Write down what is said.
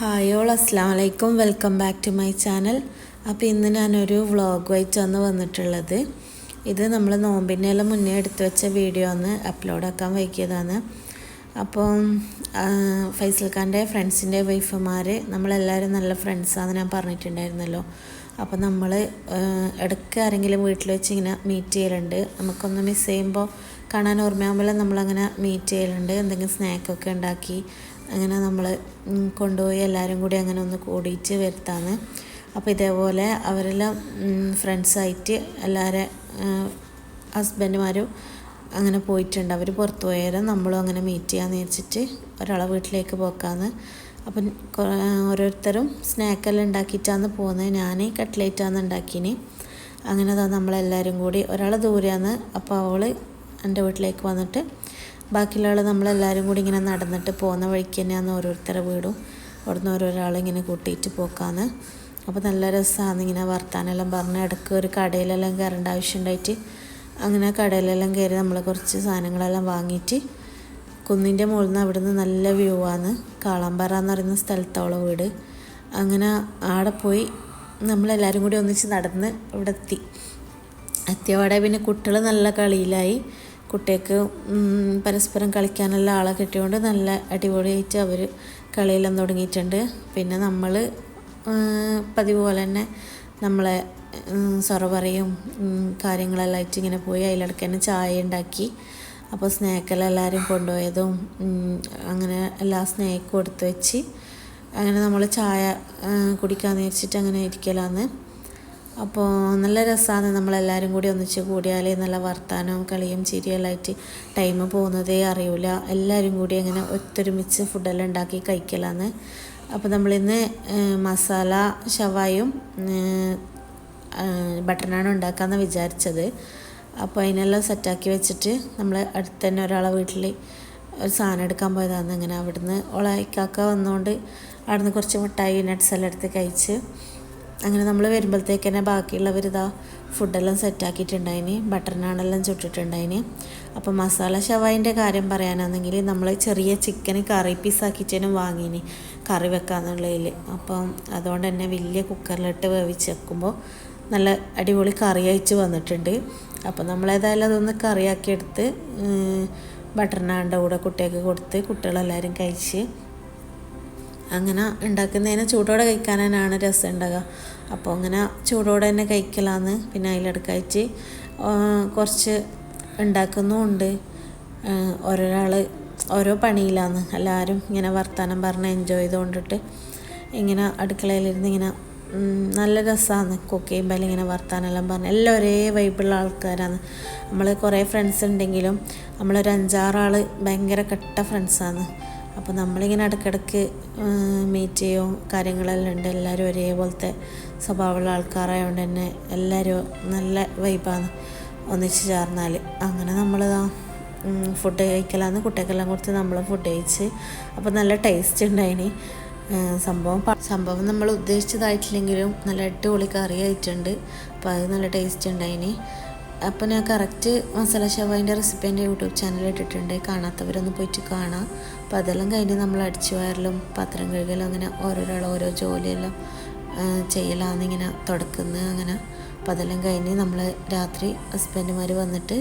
Hi all അസ്സാം വലൈക്കും welcome back to my channel അപ്പോൾ ഇന്ന് ഞാനൊരു വ്ളോഗ് വ്ളോഗുമായിട്ടാണ് വന്നിട്ടുള്ളത്. ഇത് നമ്മൾ നോമ്പിന്റെ എല്ലാം മുന്നേ എടുത്തു വെച്ച വീഡിയോ ഒന്ന് അപ്ലോഡാക്കാൻ വൈകിയതാണ്. അപ്പം ആ, ഫൈസൽ ഖാന്റെ ഫ്രണ്ട്സിന്റെ വൈഫുമാർ നമ്മളെല്ലാവരും നല്ല ഫ്രണ്ട്സാണെന്ന് ഞാൻ പറഞ്ഞിട്ടുണ്ടായിരുന്നല്ലോ. അപ്പോൾ നമ്മൾ ഇടയ്ക്ക് ആരെങ്കിലും വീട്ടിൽ വെച്ച് ഇങ്ങനെ മീറ്റ് ചെയ്യലുണ്ട്. നമുക്കൊന്ന് മിസ് ചെയ്യുമ്പോൾ കാണാൻ ഓർമ്മയാകുമ്പോൾ നമ്മളങ്ങനെ മീറ്റ് ചെയ്യലുണ്ട്. എന്തെങ്കിലും സ്നാക്കൊക്കെ ഉണ്ടാക്കി. അങ്ങനെ നമ്മൾ കൊണ്ടുപോയി എല്ലാവരും കൂടി അങ്ങനെ ഒന്ന് കൂടിയിട്ട് വരുത്താണ് അപ്പോൾ ഇതേപോലെ അവരെല്ലാം ഫ്രണ്ട്സായിട്ട് എല്ലാവരെ ഹസ്ബൻഡുമാരും അങ്ങനെ പോയിട്ടുണ്ട്. അവർ പുറത്തു പോയാലും നമ്മളും അങ്ങനെ മീറ്റ് ചെയ്യാന്ന് വെച്ചിട്ട് ഒരാളെ വീട്ടിലേക്ക് പോക്കാന്ന്. അപ്പം ഓരോരുത്തരും സ്നാക്കെല്ലാം ഉണ്ടാക്കിയിട്ടാണ് പോകുന്നത് ഞാൻ കട്ട്ലേറ്റാണ് ഉണ്ടാക്കിന്. അങ്ങനെ അതാ നമ്മളെല്ലാവരും കൂടി ഒരാൾ ദൂരെയാണ്. അപ്പോൾ അവൾ എന്റെ വീട്ടിലേക്ക് വന്നിട്ട് ബാക്കിയുള്ള നമ്മളെല്ലാവരും കൂടി ഇങ്ങനെ നടന്നിട്ട് പോകുന്ന വഴിക്ക് തന്നെയാണ് ഓരോരുത്തരുടെ വീടും. അവിടുന്ന് ഓരോരാളിങ്ങനെ കൂട്ടിയിട്ട് പോക്കാന്ന്. അപ്പോൾ നല്ല രസമാണ് ഇങ്ങനെ വർത്താനെല്ലാം പറഞ്ഞ് ഇടയ്ക്ക് ഒരു കടയിലെല്ലാം കയറേണ്ട ആവശ്യമുണ്ടായിട്ട് അങ്ങനെ കടയിലെല്ലാം കയറി നമ്മൾ കുറച്ച് സാധനങ്ങളെല്ലാം വാങ്ങിയിട്ട് കുന്നിന്റെ മുകളിൽ നിന്ന് അവിടുന്ന് നല്ല വ്യൂ ആണ് കാളാമ്പാറ എന്ന് പറയുന്ന സ്ഥലത്തോളം വീട്. അങ്ങനെ ആടെ പോയി നമ്മളെല്ലാവരും കൂടി ഒന്നിച്ച് നടന്ന് ഇവിടെ എത്തി എത്തിയപാടെ പിന്നെ കുട്ടികൾ നല്ല കളിയിലായി. കുട്ടികൾക്ക് പരസ്പരം കളിക്കാനുള്ള ആളെ കിട്ടിയതുകൊണ്ട് നല്ല അടിപൊളിയായിട്ട് അവർ കളിയെല്ലാം തുടങ്ങിയിട്ടുണ്ട്. പിന്നെ നമ്മൾ പതിവ് പോലെ തന്നെ നമ്മളെ സൊറവറയും കാര്യങ്ങളെല്ലാം ആയിട്ട് ഇങ്ങനെ പോയി അതിലിടയ്ക്ക് തന്നെ ചായ ഉണ്ടാക്കി. അപ്പോൾ സ്നാക്കെല്ലാം എല്ലാവരും കൊണ്ടുപോയതും അങ്ങനെ എല്ലാ സ്നേക്കും കൊടുത്തു വെച്ച് അങ്ങനെ നമ്മൾ ചായ കുടിക്കാമെന്ന് വെച്ചിട്ട് അങ്ങനെ ഇരിക്കലാന്ന്. അപ്പോൾ നല്ല രസമാണ് നമ്മളെല്ലാവരും കൂടി ഒന്നിച്ച് കൂടിയാൽ നല്ല വർത്താനവും കളിയും ചിരിയെല്ലാം ആയിട്ട് ടൈം പോകുന്നതേ അറിയില്ല എല്ലാവരും കൂടി അങ്ങനെ ഒത്തൊരുമിച്ച് ഫുഡെല്ലാം ഉണ്ടാക്കി കഴിക്കലാന്ന്. അപ്പോൾ നമ്മളിന്ന് മസാല ഷവായും നാനും ഉണ്ടാക്കാമെന്ന് വിചാരിച്ചത്. അപ്പോൾ അതിനെല്ലാം സെറ്റാക്കി വെച്ചിട്ട് നമ്മൾ അടുത്ത് തന്നെ ഒരാളെ വീട്ടിൽ ഒരു സാധനം എടുക്കാൻ പോയതാണ് അങ്ങനെ അവിടുന്ന് ഓളെ വന്നുകൊണ്ട് അവിടുന്ന് കുറച്ച് മിഠായി നട്ട്സ് എല്ലാം എടുത്ത് കഴിച്ച് അങ്ങനെ നമ്മൾ വരുമ്പോഴത്തേക്ക് തന്നെ ബാക്കിയുള്ളവർ ഇതാ ഫുഡെല്ലാം സെറ്റാക്കിയിട്ടുണ്ടായിന് ബട്ടർ നാണെല്ലാം ചുട്ടിട്ടുണ്ടായിന്. അപ്പോൾ മസാല ഷവായിന്റെ കാര്യം പറയാനാണെങ്കിൽ നമ്മൾ ചെറിയ ചിക്കൻ കറി പീസാക്കിച്ചേനും വാങ്ങിന് കറി വെക്കാന്നുള്ളതിൽ. അപ്പം അതുകൊണ്ട് തന്നെ വലിയ കുക്കറിലിട്ട് വേവിച്ച് വെക്കുമ്പോൾ നല്ല അടിപൊളി കറി അയച്ച് വന്നിട്ടുണ്ട്. അപ്പോൾ നമ്മളേതായാലും അതൊന്ന് കറിയാക്കിയെടുത്ത് ബട്ടർ നാണിന്റെ കൂടെ കുട്ടികൾക്ക് കൊടുത്ത് കുട്ടികളെല്ലാവരും കഴിച്ച് അങ്ങനെ ഉണ്ടാക്കുന്നതിന് ചൂടോടെ കഴിക്കാനാണ് രസം ഉണ്ടാകുക അപ്പോൾ അങ്ങനെ ചൂടോടെ തന്നെ കഴിക്കലാന്ന് പിന്നെ അതിലെടുക്കായിട്ട് കുറച്ച് ഉണ്ടാക്കുന്നുമുണ്ട്. ഓരോരാൾ ഓരോ പണിയിലാന്ന്. എല്ലാവരും ഇങ്ങനെ വർത്തമാനം പറഞ്ഞ് എൻജോയ് ചെയ്തുകൊണ്ടിട്ട് ഇങ്ങനെ അടുക്കളയിലിരുന്ന് ഇങ്ങനെ നല്ല രസമാണ് കുക്ക് ചെയ്യുമ്പോൾ ഇങ്ങനെ വർത്താനെല്ലാം പറഞ്ഞ്. എല്ലാം ഒരേ വൈബുള്ള ആൾക്കാരാണ് നമ്മൾ കുറേ ഫ്രണ്ട്സ് ഉണ്ടെങ്കിലും നമ്മളൊരു അഞ്ചാറാൾ ഭയങ്കര കെട്ട ഫ്രണ്ട്സാണ് അപ്പോൾ നമ്മളിങ്ങനെ ഇടയ്ക്കിടയ്ക്ക് മീറ്റ് ചെയ്യും. കാര്യങ്ങളെല്ലാം ഉണ്ട്. എല്ലാവരും ഒരേപോലത്തെ സ്വഭാവമുള്ള ആൾക്കാരായതുകൊണ്ട് തന്നെ എല്ലാവരും നല്ല വൈബാണ് ഒന്നിച്ച് ചേർന്നാൽ അങ്ങനെ നമ്മളിതാ ഫുഡ് കഴിക്കലാന്ന് കുട്ടികൾക്കെല്ലാം കൊടുത്ത് നമ്മൾ ഫുഡ് കഴിച്ച് അപ്പോൾ നല്ല ടേസ്റ്റ് ഉണ്ടായിന്. സംഭവം സംഭവം നമ്മൾ ഉദ്ദേശിച്ചതായിട്ടില്ലെങ്കിലും നല്ല അടിപൊളി കറി ആയിട്ടുണ്ട് അപ്പോൾ അത് നല്ല ടേസ്റ്റ് ഉണ്ടായിന്. അപ്പോൾ ഞാൻ കറക്റ്റ് മസാല ഷവായിന്റെ റെസിപ്പി എന്റെ യൂട്യൂബ് ചാനലിൽ ഇട്ടിട്ടുണ്ട്. കാണാത്തവരൊന്ന് പോയിട്ട് കാണാം. അപ്പോൾ അതെല്ലാം കഴിഞ്ഞ് നമ്മൾ അടിച്ചു വയറലും പാത്രം കഴുകലും അങ്ങനെ ഓരോരാൾ ഓരോ ജോലിയെല്ലാം ചെയ്യലാന്ന് ഇങ്ങനെ തുടക്കുന്നത് അങ്ങനെ. അപ്പോൾ അതെല്ലാം കഴിഞ്ഞ് നമ്മൾ രാത്രി ഹസ്ബൻഡുമാർ വന്നിട്ട്